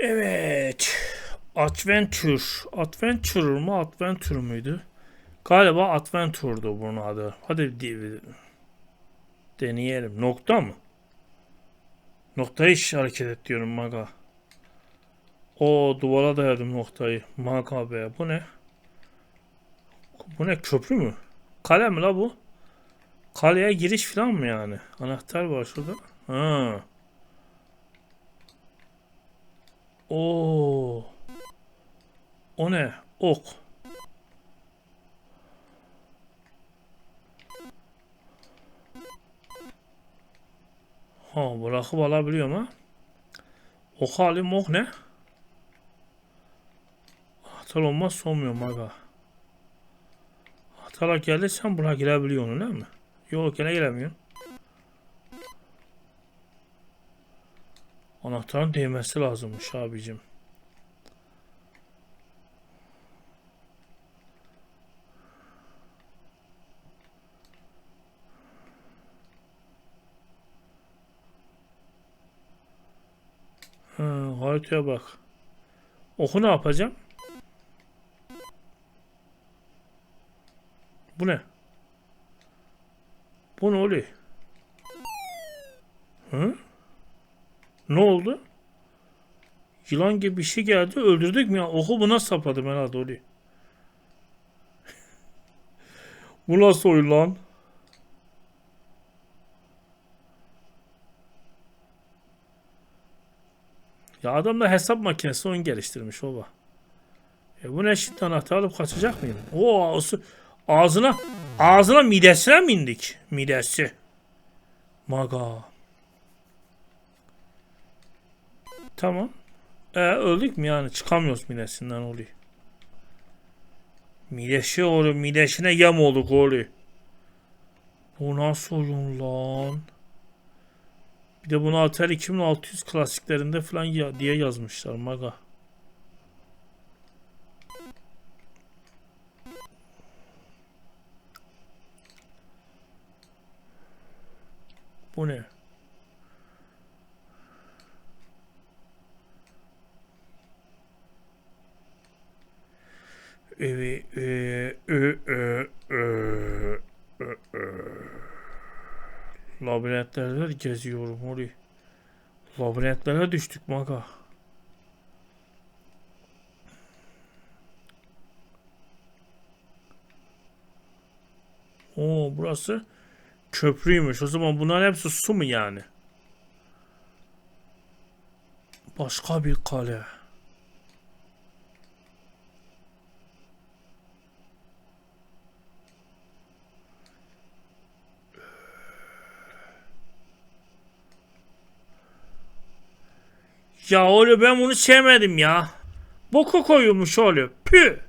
Evet. Adventure. Adventure mu? Adventure müydü? Galiba Adventure'du bunun adı. Hadi di- deneyelim. Nokta mı? Noktayı iş hareket et diyorum maga. O duvara dayadım noktayı. Maga be. Bu ne? Bu ne? Köprü mü? Kale mi la bu? Kaleye giriş falan mı yani? Anahtar var şurada. Ha. Oo. O ne? Ok. Ha bırakıp alabiliyorum ha. Ok alayım ok ne? Atal olmaz sonmuyorum aga. Atala gelirsen buna girebiliyorsun değil mi? Yok gene giremiyorsun. Anahtarın değmesi lazımmış abicim. Ha, haritaya bak. Oku ne yapacağım? Bu ne? Bu ne oluyor? Hı? Ne oldu? Yılan gibi bir şey geldi. Öldürdük mü ya? Oku buna sapladım herhalde oluyor. Bu nasıl oyun lan? Ya adam da hesap makinesi oyun geliştirmiş oba. E bu ne şimdi anahtar alıp kaçacak mıyım? Oo ağzı- ağzına ağzına midesine mi indik? Midesi. Maga. Tamam. E öldük mü yani? Çıkamıyoruz midesinden oluyor. Midesi oluyor. Midesine yem olduk oluyor. Bu nasıl oyun lan? Bir de bunu Atari 2600 klasiklerinde falan ya, diye yazmışlar maga. Bu ne? Evet, e, e, e, e, e, e. Labirentlerde geziyorum orayı. Labirentlere düştük maga. Oo burası köprüymüş. O zaman bunların hepsi su mu yani? Başka bir kale. Ya oğlum ben bunu sevmedim ya. Boku koyulmuş oğlum. Pü.